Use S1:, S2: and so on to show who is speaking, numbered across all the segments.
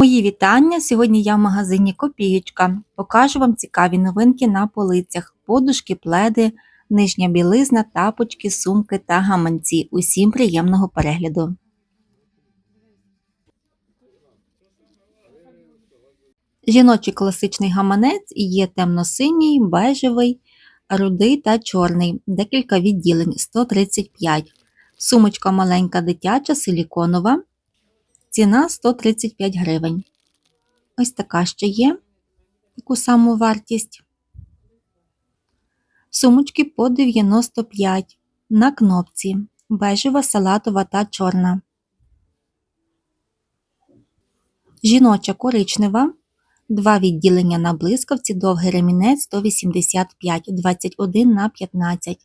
S1: Мої вітання! Сьогодні я в магазині Копієчка. Покажу вам цікаві новинки на полицях: подушки, пледи, нижня білизна, тапочки, сумки та гаманці. Усім приємного перегляду! Жіночий класичний гаманець є темно-синій, бежевий, рудий та чорний, декілька відділень 135. Сумочка маленька дитяча, силіконова. Ціна 135 гривень. Ось така ще є таку саму вартість. Сумочки по 95 на кнопці. Бежева, салатова та чорна. Жіноча коричнева. Два відділення на блискавці, довгий ремінець 185, 21 на 15.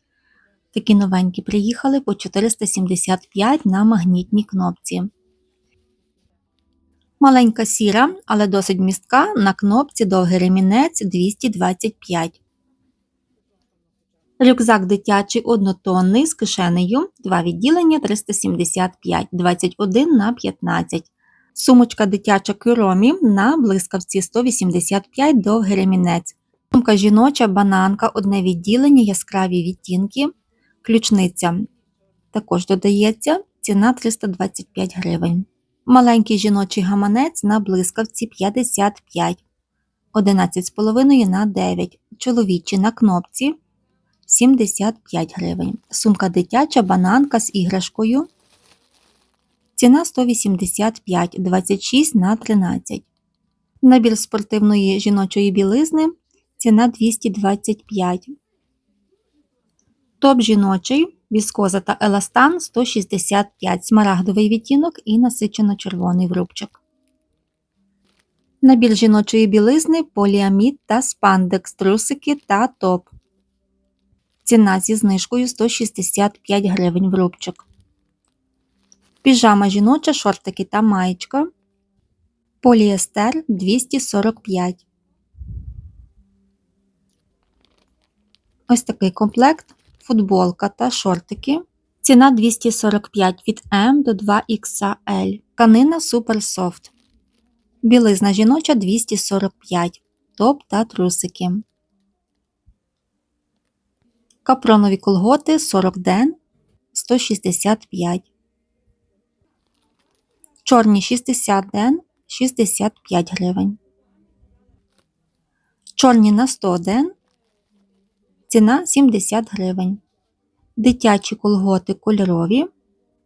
S1: Такі новенькі приїхали по 475 на магнітній кнопці. Маленька сіра, але досить містка, на кнопці довгий ремінець 225. Рюкзак дитячий однотонний з кишенею, два відділення 375, 21 на 15. Сумочка дитяча кюромі на блискавці 185 довгий ремінець. Сумка жіноча бананка, одне відділення, яскраві відтінки. Ключниця також додається, ціна 325 гривень. Маленький жіночий гаманець на блискавці 55, 11,5 на 9. Чоловічий на кнопці 75 гривень. Сумка дитяча бананка з іграшкою. Ціна 185, 26 на 13. Набір спортивної жіночої білизни. Ціна 225. Топ жіночий віскоза та еластан 165 смарагдовий відтінок і насичено-червоний врубчик. Набір жіночої білизни, поліамід та спандекс, трусики та топ. Ціна зі знижкою 165 гривень врубчик. Піжама жіноча, шортики та маєчка. Поліестер 245. Ось такий комплект футболка та шортики. Ціна 245 від М до 2XL. Тканина Super Soft. Білизна жіноча 245. Топ та трусики. Капронові колготи 40 ден 165. Чорні 60 ден 65 гривень. Чорні на 100 ден Ціна 70 гривень. Дитячі колготи кольорові,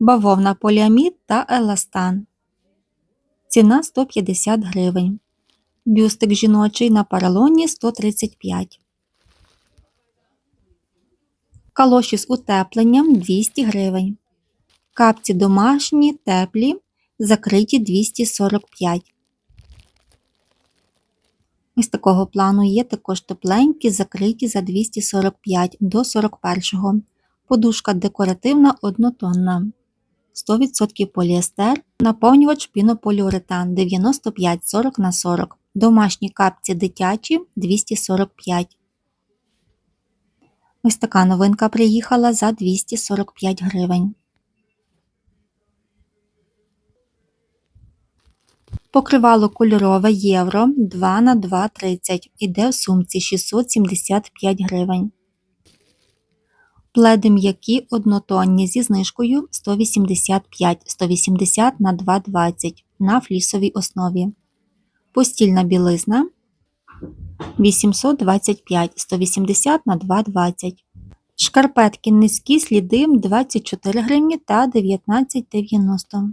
S1: бавовна поліамід та еластан. Ціна 150 гривень. Бюстик жіночий на паралоні 135. Калоші з утепленням 200 гривень. Капці домашні, теплі, закриті 245 Ось такого плану є також тепленькі, закриті за 245 до 41 Подушка декоративна однотонна. 100% поліестер, наповнювач пінополіуретан 95 40 на 40 Домашні капці дитячі 245. Ось така новинка приїхала за 245 гривень. Покривало кольорове євро 2 на 2,30 іде в сумці 675 гривень. Пледи м'які однотонні зі знижкою 185 180 на 2,20 на флісовій основі. Постільна білизна 825 180 на 2,20. Шкарпетки низькі сліди 24 гривні та 19,90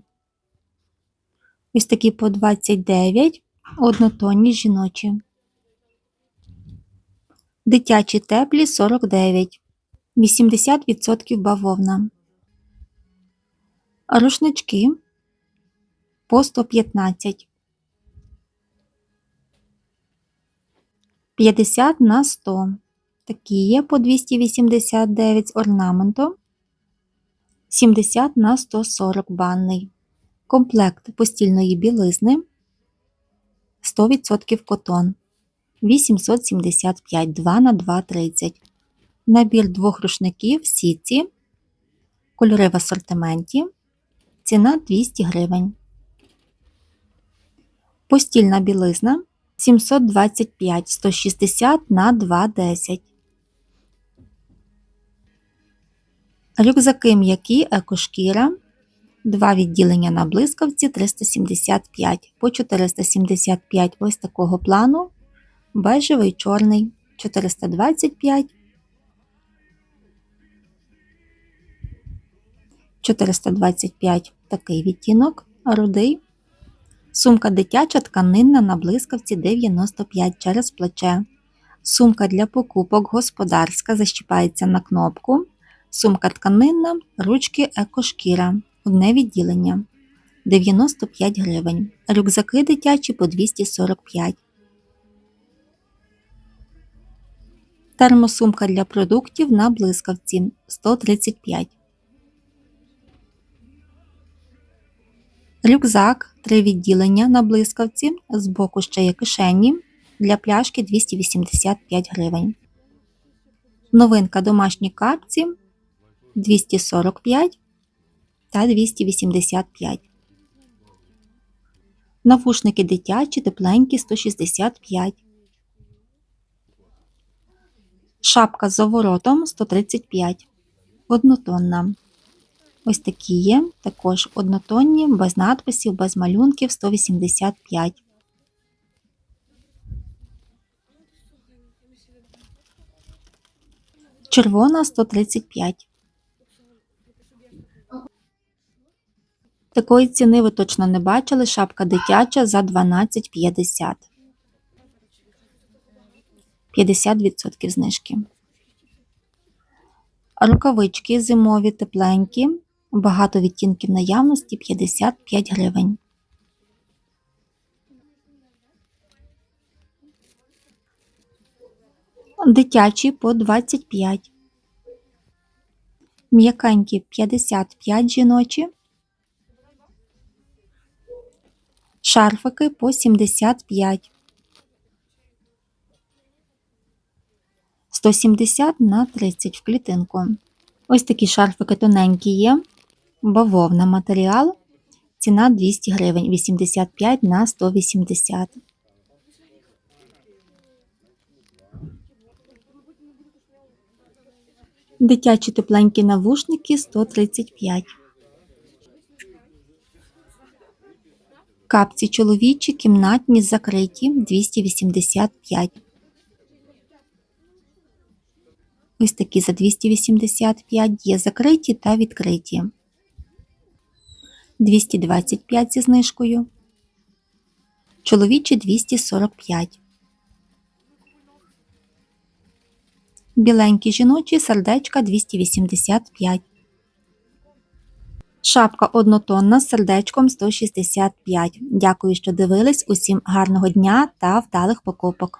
S1: Ось такі по 29, однотонні жіночі. Дитячі теплі 49, 80% бавовна. Рушнички по 115. 50 на 100. Такі є по 289 з орнаментом. 70 на 140 банний. Комплект постільної білизни 100% котон 875 2 на 2,30. Набір двох рушників в сітці. Кольори в асортименті. Ціна 200 гривень. Постільна білизна 725 160 на 210. Рюкзаки м'які екошкіра. Два відділення на блискавці 375 по 475 ось такого плану. Бежевий чорний 425. 425 такий відтінок, рудий. Сумка дитяча тканинна на блискавці 95 через плече. Сумка для покупок господарська защіпається на кнопку. Сумка тканинна, ручки екошкіра. Одне відділення 95 гривень. Рюкзаки дитячі по 245. Термосумка для продуктів на блискавці 135. Рюкзак, три відділення на блискавці, збоку ще є кишені для пляшки 285 гривень. Новинка домашні капці 245 та 285. Навушники дитячі, тепленькі 165. Шапка з заворотом 135. Однотонна. Ось такі є, також однотонні, без надписів, без малюнків 185. Червона 135. Такої ціни ви точно не бачили. Шапка дитяча за 12,50. 50% знижки. Рукавички зимові тепленькі. Багато відтінків наявності 55 гривень. Дитячі по 25. М'якенькі 55 жіночі. Шарфики по 75. 170 на 30 в клітинку. Ось такі шарфики тоненькі є. Бавовна матеріал. Ціна 200 гривень, 85 на 180. Дитячі тепленькі навушники 135. Капці чоловічі кімнатні закриті 285. Ось такі за 285 є закриті та відкриті. 225 зі знижкою. Чоловічі 245. Біленькі жіночі сердечка 285. Шапка однотонна з сердечком 165. Дякую, що дивились. Усім гарного дня та вдалих покупок.